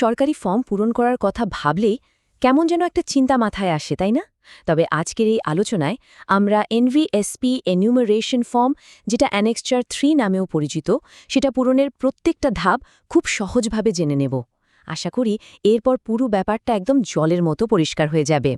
সরকারি ফর্ম পূরণ করার কথা ভাবলেই কেমন যেন একটা চিন্তা মাথায় আসে, তাই না? তবে আজকের এই আলোচনায় আমরা এনভিএসপি এনিউমারেশন ফর্ম, যেটা অ্যানেক্সচার থ্রি নামেও পরিচিত, সেটা পূরণের প্রত্যেকটা ধাপ খুব সহজভাবে জেনে নেব। আশা করি এরপর পুরো ব্যাপারটা একদম জলের মতো পরিষ্কার হয়ে যাবে।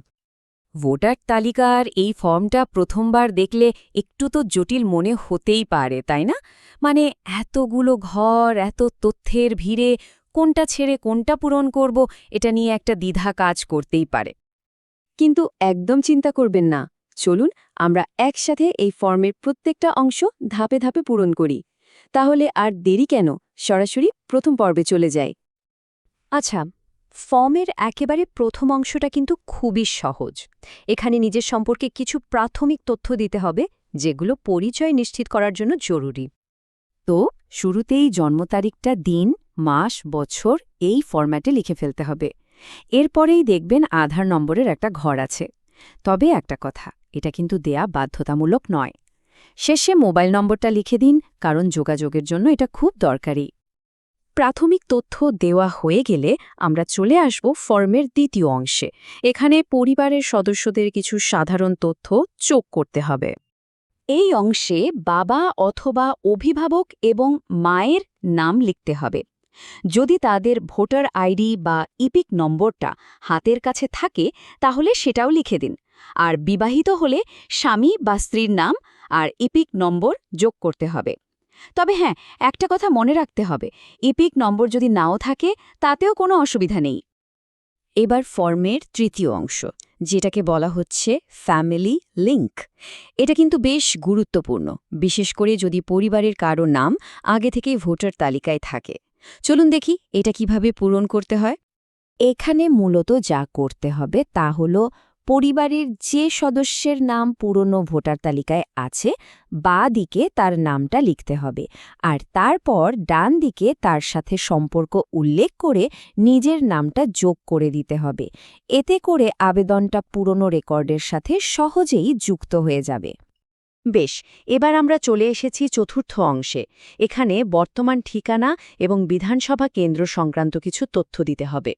ভোটার তালিকার এই ফর্মটা প্রথমবার দেখলে একটু তো জটিল মনে হতেই পারে, তাই না? মানে এতগুলো ঘর, এত তথ্যের ভিড়ে কোনটা ছেড়ে কোনটা পূরণ করব, এটা নিয়ে একটা দ্বিধা কাজ করতেই পারে। কিন্তু একদম চিন্তা করবেন না। চলুন, আমরা একসাথে এই ফর্মের প্রত্যেকটা অংশ ধাপে ধাপে পূরণ করি। তাহলে আর দেরি কেন? সরাসরি প্রথম পর্বে চলে যাই। আচ্ছা ফর্মের একেবারে প্রথম অংশটা কিন্তু খুবই সহজ। এখানে নিজের সম্পর্কে কিছু প্রাথমিক তথ্য দিতে হবে, যেগুলো পরিচয় নিশ্চিত করার জন্য জরুরি। তো, শুরুতেই জন্ম তারিখটা দিন মাস, বছর এই ফরম্যাটে লিখে ফেলতে হবে। এরপরেই দেখবেন আধার নম্বরের একটা ঘর আছে। তবে একটা কথা, এটা কিন্তু দেয়া বাধ্যতামূলক নয়। শেষে মোবাইল নম্বরটা লিখে দিন, কারণ যোগাযোগের জন্য এটা খুব দরকারি। প্রাথমিক তথ্য দেওয়া হয়ে গেলে আমরা চলে আসব ফর্মের দ্বিতীয় অংশে। এখানে পরিবারের সদস্যদের কিছু সাধারণ তথ্য যোগ করতে হবে। এই অংশে বাবা অথবা অভিভাবক এবং মায়ের নাম লিখতে হবে। যদি তাদের ভোটার আইডি বা ইপিক নম্বরটা হাতের কাছে থাকে, তাহলে সেটাও লিখে দিন। আর বিবাহিত হলে স্বামী বা স্ত্রীর নাম আর ইপিক নম্বর যোগ করতে হবে। তবে হ্যাঁ একটা কথা মনে রাখতে হবে, ইপিক নম্বর যদি নাও থাকে, তাতেও কোনো অসুবিধা নেই। এবার ফর্মের তৃতীয় অংশ, যেটাকে বলা হচ্ছে ফ্যামিলি লিংক। এটা কিন্তু বেশ গুরুত্বপূর্ণ, বিশেষ করে যদি পরিবারের কারও নাম আগে থেকেই ভোটার তালিকায় থাকে। চলুন দেখি এটা কীভাবে পূরণ করতে হয়। এখানে মূলত যা করতে হবে তা হল পরিবারের যে সদস্যের নাম পুরনো ভোটার তালিকায় আছে বা দিকে তার নামটা লিখতে হবে। আর তারপর ডান দিকে তার সাথে সম্পর্ক উল্লেখ করে নিজের নামটা যোগ করে দিতে হবে। এতে করে আবেদনটা পুরনো রেকর্ডের সাথে সহজেই যুক্ত হয়ে যাবে। বেশ, এবার আমরা চলে এসেছি চতুর্থ অংশে। এখানে বর্তমান ঠিকানা এবং বিধানসভা কেন্দ্র সংক্রান্ত কিছু তথ্য দিতে হবে।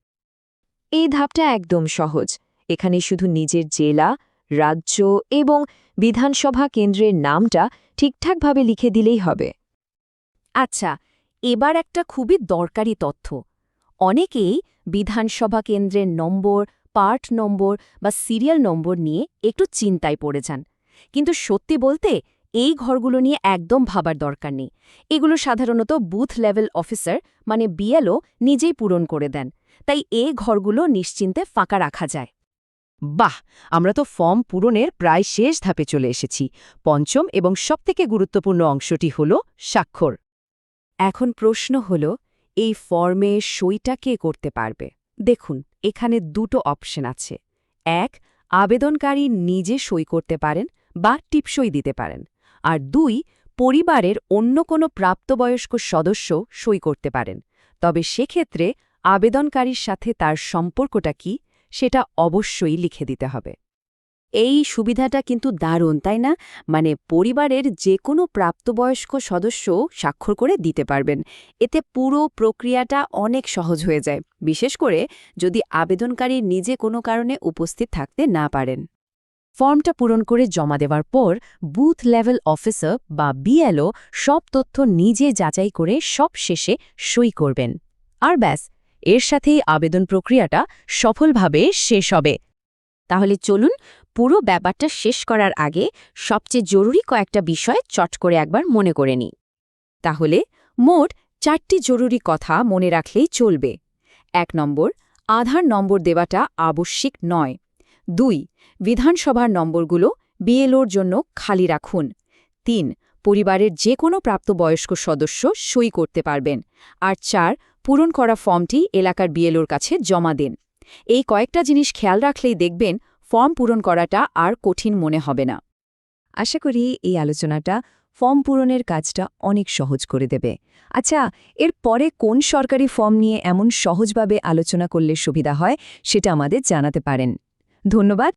এই ধাপটা একদম সহজ। এখানে শুধু নিজের জেলা, রাজ্য এবং বিধানসভা কেন্দ্রের নামটা ঠিকঠাকভাবে লিখে দিলেই হবে। আচ্ছা এবার একটা খুবই দরকারি তথ্য। অনেকেই বিধানসভা কেন্দ্রের নম্বর, পার্ট নম্বর বা সিরিয়াল নম্বর নিয়ে একটু চিন্তায় পড়ে যান। কিন্তু সত্যি বলতে, এই ঘরগুলো নিয়ে একদম ভাবার দরকার নেই। এগুলো সাধারণত বুথ লেভেল অফিসার মানে বিএলও, নিজেই পূরণ করে দেন। তাই এই ঘরগুলো নিশ্চিন্তে ফাঁকা রাখা যায়। বাহ! আমরা তো ফর্ম পূরণের প্রায় শেষ ধাপে চলে এসেছি। পঞ্চম এবং সবথেকে গুরুত্বপূর্ণ অংশটি হল স্বাক্ষর। এখন প্রশ্ন হল, এই ফর্মে সইটা কে করতে পারবে? দেখুন, এখানে দুটো অপশন আছে। এক, আবেদনকারী নিজে সই করতে পারেন বা টিপসই দিতে পারেন। আর দুই, পরিবারের অন্য কোনো প্রাপ্তবয়স্ক সদস্য সই করতে পারেন। তবে সেক্ষেত্রে আবেদনকারীর সাথে তার সম্পর্কটা কি, সেটা অবশ্যই লিখে দিতে হবে। এই সুবিধাটা কিন্তু দারুণ, তাই না? মানে পরিবারের যে কোনো প্রাপ্তবয়স্ক সদস্য স্বাক্ষর করে দিতে পারবেন। এতে পুরো প্রক্রিয়াটা অনেক সহজ হয়ে যায়। বিশেষ করে যদি আবেদনকারী নিজে কোনো কারণে উপস্থিত থাকতে না পারেন। ফর্মটা পূরণ করে জমা দেওয়ার পর বুথ লেভেল অফিসার বা বিএলও সব তথ্য নিজে যাচাই করে সব শেষে সই করবেন। আর ব্যাস, এর সাথেই আবেদন প্রক্রিয়াটা সফলভাবে শেষ হবে। তাহলে চলুন পুরো ব্যাপারটা শেষ করার আগে সবচেয়ে জরুরি কয়েকটা বিষয় চট করে একবার মনে করে নিই। তাহলে, মোট চারটি জরুরি কথা মনে রাখলেই চলবে। এক নম্বর, আধার নম্বর দেওয়াটা আবশ্যিক নয়। দুই, বিধানসভার নম্বরগুলো বিএলওর জন্য খালি রাখুন। তিন, পরিবারের যে কোনো প্রাপ্তবয়স্ক সদস্য সই করতে পারবেন। আর চার, পূরণ করা ফর্মটি এলাকার বিএলওর কাছে জমা দিন। এই কয়েকটা জিনিস খেয়াল রাখলেই দেখবেন ফর্ম পূরণ করাটা আর কঠিন মনে হবে না। আশা করি এই আলোচনাটা ফর্ম পূরণের কাজটা অনেক সহজ করে দেবে। আচ্ছা এর পরে কোন সরকারি ফর্ম নিয়ে এমন সহজভাবে আলোচনা করলে সুবিধা হয় সেটা আমাদের জানাতে পারেন। ধন্যবাদ।